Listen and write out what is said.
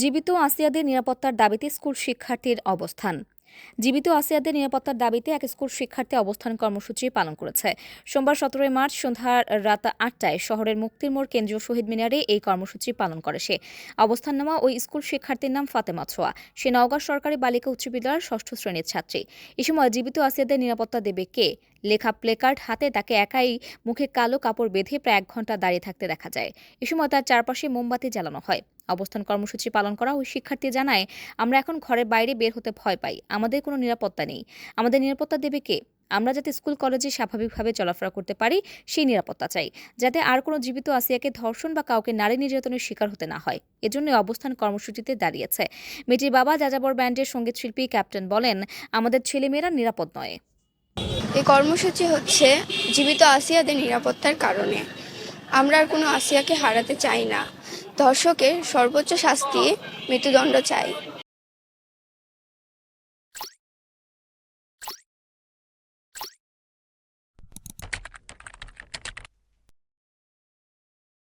জীবিত আসিয়াদের নিরাপত্তার দাবিতে স্কুল শিক্ষার্থীর অবস্থান। জীবিত আসিয়াদের নিরাপত্তার দাবিতে এক স্কুল শিক্ষার্থী অবস্থান কর্মসূচি পালন করেছে। সোমবার সতেরোই মার্চ সন্ধ্যা রাত আটটায় শহরের মুক্তির মোড় কেন্দ্রীয় শহীদ মিনারে এই কর্মসূচি পালন করে সে। অবস্থান নেওয়া ওই স্কুল শিক্ষার্থীর নাম ফাতেমা ছোয়া। সে নওগাঁ সরকারি বালিকা উচ্চ বিদ্যালয়ের ষষ্ঠ শ্রেণির ছাত্রী। এ সময় জীবিত আসিয়াদের নিরাপত্তা দেবে কে? লেখা প্লেকার্ড হাতে তাকে একাই মুখে কালো কাপড় বেঁধে প্রায় এক ঘণ্টা দাঁড়িয়ে থাকতে দেখা যায়। এ সময় তার চারপাশে মোমবাতি জ্বালানো হয়। অবস্থান কর্মসূচি পালন করা ওই শিক্ষার্থী জানায়, আমরা এখন ঘরের বাইরে বের হতে ভয় পাই। আমাদের কোনো নিরাপত্তা নেই। আমাদের নিরাপত্তা দেবে কে? আমরা যাতে স্কুল, কলেজে স্বাভাবিকভাবে চলাফেরা করতে পারি, সেই নিরাপত্তা চাই। যাতে আর কোনো জীবিত আসিয়াকে ধর্ষণ বা কাউকে নারী নির্যাতনের শিকার হতে না হয়। এজন্য অবস্থান কর্মসূচিতে দাঁড়িয়েছে। মেয়েটির বাবা যাযাবর ব্যান্ডের সংগীত শিল্পী ক্যাপ্টেন বলেন, আমাদের ছেলেমেয়েরা নিরাপদ নয়। এই কর্মসূচি হচ্ছে জীবিত আসিয়াদের নিরাপত্তার কারণে। আমরা আর কোনো আসিয়াকে হারাতে চাই না। ধর্ষকের সর্বোচ্চ শাস্তি মৃত্যুদণ্ড চাই।